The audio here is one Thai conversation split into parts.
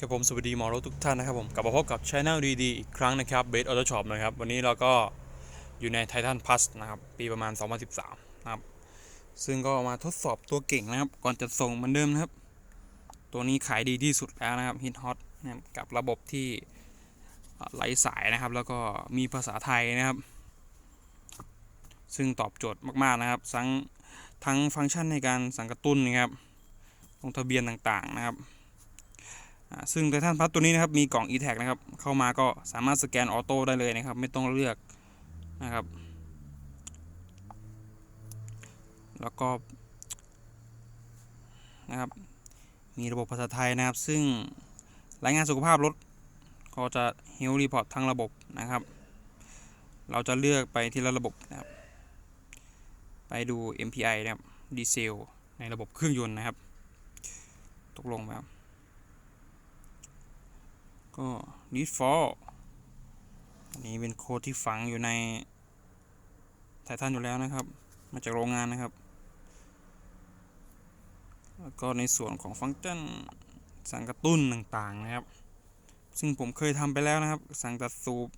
ครับผมสวัสดีหมอรถทุกท่านนะครับผมกลับมาพบกับช anel ดีๆอีกครั้งนะครับเบสออโต้ช็อปนะครับ วันนี้เราก็อยู่ใน Titan Plus นะครับ ปีประมาณ 2013 นะครับ ซึ่งก็มาทดสอบตัวเก่งนะครับ ก่อนจะส่งเหมือนเดิมนะครับ ตัวนี้ขายดีที่สุดแล้วนะครับ Hit Hot นะครับกับระบบที่ไร้สายนะครับ แล้วก็มีภาษาไทยนะครับ ซึ่งตอบโจทย์มากๆนะครับ ทั้งทั้งฟังก์ชันในการสั่งกระตุ้นนะครับลงทะเบียนต่างๆนะครับ ซึ่งไททันพัทตัวนี้นะครับมีกล่อง e-tag นะครับเข้ามาก็สามารถสแกนออโต้ได้เลยนะครับ ไม่ต้องเลือกนะครับ แล้วก็นะครับ มีระบบภาษาไทยนะครับ ซึ่งรายงานสุขภาพรถก็จะ Health Report ทั้งระบบนะครับ เราจะเลือกไปที่ละระบบนะครับ ไปดู MPI นะครับดีเซลในระบบเครื่องยนต์นะครับ ตกลงไหมครับ ก็ need for อันนี้เป็นโค้ดที่ฝังอยู่ในไททันอยู่แล้วนะครับ มาจากโรงงานนะครับ แล้วก็ในส่วนของฟังก์ชันสั่งกระตุ้นต่างๆนะครับ ซึ่งผมเคยทำไปแล้วนะครับ สั่งตัดสูบ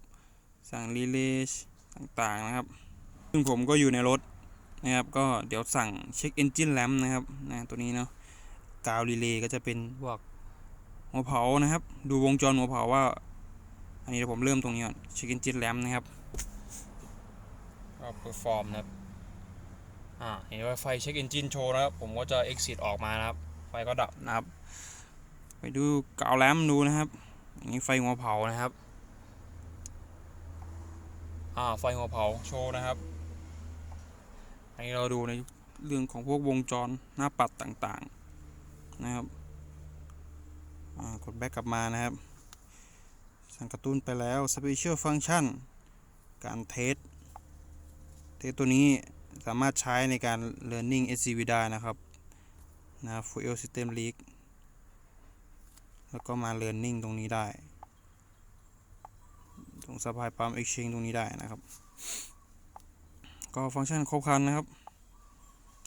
สั่งรีเลย์ต่างๆนะครับ ซึ่งผมก็อยู่ในรถนะครับ ก็เดี๋ยวสั่งเช็คเอนจินแลมนะครับนะตัวนี้เนาะกาวรีเลย์ก็จะเป็นพวก หัวเผานะครับ ดูวงจรหัวเผาว่า อันนี้เดี๋ยวผมเริ่มตรงนี้ก่อนชิคเก้นจิตแลมนะครับก็เปอร์ฟอร์มนะครับอ่าเห็นว่าไฟเช็คเอนจินโชว์นะครับ ผมก็จะ exit ออกมานะครับ ไฟก็ดับนะครับ ไปดูกาวแลมดูนะครับอันนี้ไฟหัวเผานะครับ อ่าไฟหัวเผาโชว์นะครับ อันนี้เราดูในเรื่องของพวกวงจรหน้าปัดต่างๆ นะครับอ่า กดแบ็กกลับมานะครับ สั่งกระตุ้นไปแล้ว Special Function การเทสเทสตัวนี้สามารถใช้ในการ Learning SCV ได้นะครับนะ Fuel System Leak แล้วก็มา Learning ตรงนี้ได้ ตรง Supply Pump Exchange ตรงนี้ได้นะครับ ก็ฟังก์ชันครบครันนะครับ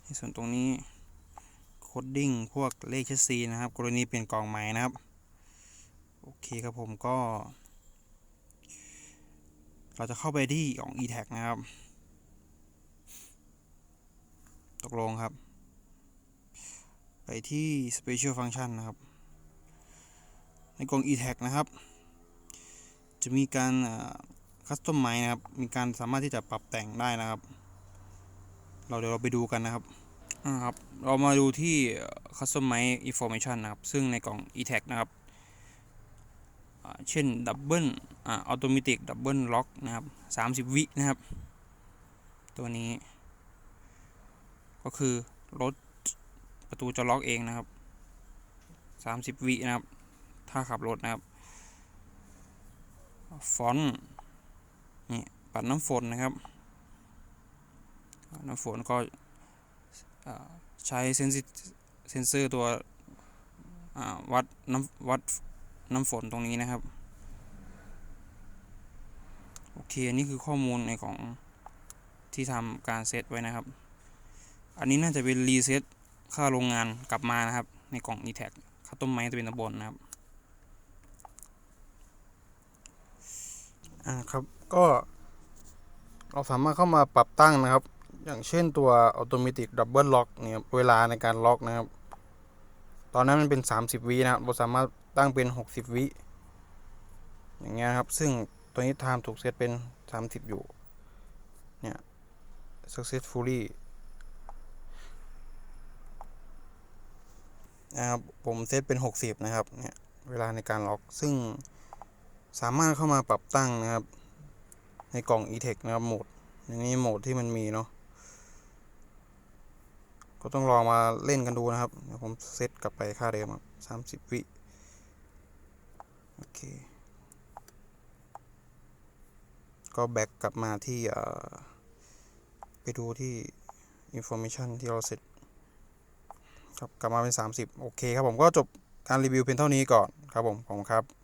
ในส่วนตรงนี้ คดดิ้งพวกเลขชัสซีนะครับ กรณีเปลี่ยนกล่องใหม่นะครับ โอเคครับผมก็ เราจะเข้าไปที่ของ e-tag นะครับ ตกลงครับ ไปที่ special function นะครับ ในกล่อง e-tag นะครับ จะมีการคัสตอมไมนะครับ มีการสามารถที่จะปรับแต่งได้นะครับ เราเดี๋ยวเราไปดูกันนะครับ อ่าครับ เรามาดูที่ Customize Information นะครับ ซึ่งในกล่อง e-tag นะครับ เช่น Double อ่า Automatic Double Lock นะครับ 30 วินะครับ ตัวนี้ ก็คือรถประตูจะล็อกเองนะครับ 30 วินะครับ ถ้าขับรถนะครับฟอนต์นี่ปัดน้ำฝนนะครับ น้ำฝนก็ ใช้เซนซิเซนเซอร์ตัววัดน้ำวัดน้ำฝนตรงนี้นะครับ โอเค อันนี้คือข้อมูลในของที่ทำการเซตไว้นะครับ อันนี้น่าจะเป็นรีเซตค่าโรงงานกลับมานะครับ ในกล่อง e t a g ข้าวต้มไม้จะเป็นตะบนนะครับ อ่าครับ ก็เราสามารถเข้ามาปรับตั้งนะครับ อย่างเช่นตัว Automatic Double Lock เนี่ยเวลาในการล็อกนะครับ ตอนนั้นมันเป็น 30 วินะครับเราสามารถตั้งเป็น 60 วิอย่างเงี้ยครับ ซึ่งตัวนี้ time ถูกเซตเป็น 30 อยู่ เนี่ย successfully นะครับ ผมเซตเป็น 60 นะครับ เนี่ย เวลาในการล็อก ซึ่งสามารถเข้ามาปรับตั้งนะครับ ในกล่อง e-tech นะครับ โหมดอย่างนี้โหมดที่มันมีเนาะ ก็ต้องลองมาเล่นกันดูนะครับเดี๋ยวผมเซตกลับไปค่าเดิมครับสามสิบวิโอเค ก็แบ็กกลับมาที่ไปดูที่ information ที่เราเสร็จครับกลับมาเป็น 30 โอเคครับผมก็จบการรีวิวเพียงเท่านี้ก่อนครับผม ขอบคุณครับ